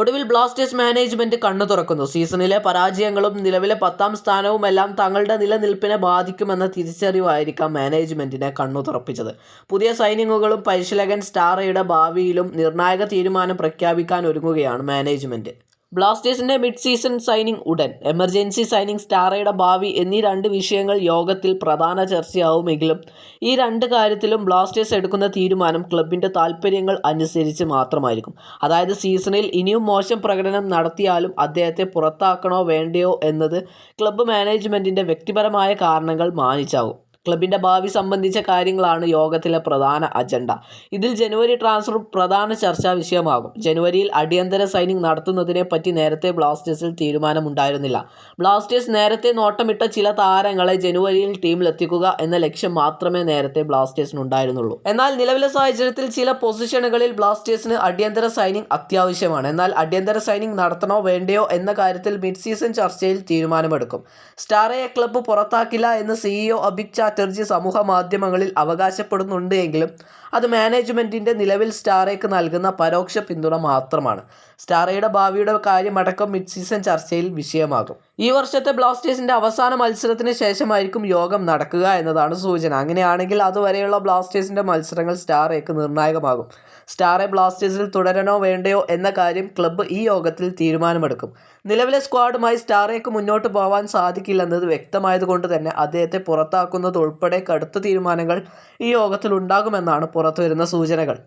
ഒടുവിൽ Blasters management കണ്ണു തുറക്കുന്നു. സീസണിലെ പരാജയങ്ങളും നിലവിലെ പത്താം സ്ഥാനവുമെല്ലാം തങ്ങളുടെ നിലനിൽപ്പിനെ ബാധിക്കുമെന്ന തിരിച്ചറിവായിരിക്കാം മാനേജ്മെന്റിനെ കണ്ണു തുറപ്പിച്ചത്. പുതിയ സൈനിങ്ങുകളും പരിശീലകൻ സ്റ്റാറയുടെ ഭാവിയിലും നിർണായക തീരുമാനം പ്രഖ്യാപിക്കാൻ ഒരുങ്ങുകയാണ് മാനേജ്മെന്റ്. ബ്ലാസ്റ്റേഴ്സിന്റെ മിഡ് സീസൺ സൈനിങ് ഉടൻ. എമർജൻസി സൈനിങ് സ്റ്റാറയുടെ ഭാവി എന്നീ രണ്ട് വിഷയങ്ങൾ യോഗത്തിൽ പ്രധാന ചർച്ചയാവുമെങ്കിലും ഈ രണ്ട് കാര്യത്തിലും ബ്ലാസ്റ്റേഴ്സ് എടുക്കുന്ന തീരുമാനം ക്ലബിന്റെ താൽപ്പര്യങ്ങൾ അനുസരിച്ച് മാത്രമായിരിക്കും. അതായത് സീസണിൽ ഇനിയും മോശം പ്രകടനം നടത്തിയാലും അദ്ദേഹത്തെ പുറത്താക്കണോ വേണ്ടയോ എന്നത് ക്ലബ്ബ് മാനേജ്മെന്റിന്റെ വ്യക്തിപരമായ കാരണങ്ങൾ മാനിച്ചാകും ക്ലബിന്റെ ഭാവി സംബന്ധിച്ച കാര്യങ്ങളാണ് യോഗത്തിലെ പ്രധാന അജണ്ട. ഇതിൽ ജനുവരി ട്രാൻസ്ഫർ പ്രധാന ചർച്ചാ വിഷയമാകും. ജനുവരിയിൽ അടിയന്തര സൈനിങ് നടത്തുന്നതിനെ പറ്റി നേരത്തെ ബ്ലാസ്റ്റേഴ്സിൽ തീരുമാനമുണ്ടായിരുന്നില്ല. ബ്ലാസ്റ്റേഴ്സ് നേരത്തെ നോട്ടമിട്ട ചില താരങ്ങളെ ജനുവരിയിൽ ടീമിലെത്തിക്കുക എന്ന ലക്ഷ്യം മാത്രമേ നേരത്തെ ബ്ലാസ്റ്റേഴ്സിനുണ്ടായിരുന്നുള്ളൂ. എന്നാൽ നിലവിലെ സാഹചര്യത്തിൽ ചില പൊസിഷനുകളിൽ ബ്ലാസ്റ്റേഴ്സിന് അടിയന്തര സൈനിങ് അത്യാവശ്യമാണ്. എന്നാൽ അടിയന്തര സൈനിങ് നടത്തണോ വേണ്ടയോ എന്ന കാര്യത്തിൽ മിഡ് സീസൺ ചർച്ചയിൽ തീരുമാനമെടുക്കും. സ്റ്റാറയെ ക്ലബ്ബ് പുറത്താക്കില്ല എന്ന് സിഇഒ അബിക് ചാറ്റർജി സമൂഹ മാധ്യമങ്ങളിൽ അവകാശപ്പെടുന്നുണ്ട് എങ്കിലും അത് മാനേജ്മെന്റിന്റെ നിലവിൽ സ്റ്റാറേക്ക് നൽകുന്ന പരോക്ഷ പിന്തുണ മാത്രമാണ്. സ്റ്റാറയുടെ ഭാവിയുടെ കാര്യമടക്കം മിഡ് സീസൺ ചർച്ചയിൽ വിഷയമാകും. ഈ വർഷത്തെ ബ്ലാസ്റ്റേഴ്സിന്റെ അവസാന മത്സരത്തിന് ശേഷമായിരിക്കും യോഗം നടക്കുക എന്നതാണ് സൂചന. അങ്ങനെയാണെങ്കിൽ അതുവരെയുള്ള ബ്ലാസ്റ്റേഴ്സിന്റെ മത്സരങ്ങൾ സ്റ്റാറേക്ക് നിർണായകമാകും. സ്റ്റാറെ ബ്ലാസ്റ്റേഴ്സിൽ തുടരണോ വേണ്ടയോ എന്ന കാര്യം ക്ലബ്ബ് ഈ യോഗത്തിൽ തീരുമാനമെടുക്കും. നിലവിലെ സ്ക്വാഡുമായി സ്റ്റാറേക്ക് മുന്നോട്ട് പോകാൻ സാധിക്കില്ലെന്നത് വ്യക്തമായതുകൊണ്ട് തന്നെ അദ്ദേഹത്തെ പുറത്താക്കുന്നത് ഉൾപ്പെടെ കടുത്ത തീരുമാനങ്ങൾ ഈ യോഗത്തിൽ ഉണ്ടാകുമെന്നാണ് പുറത്തുവരുന്ന സൂചനകൾ.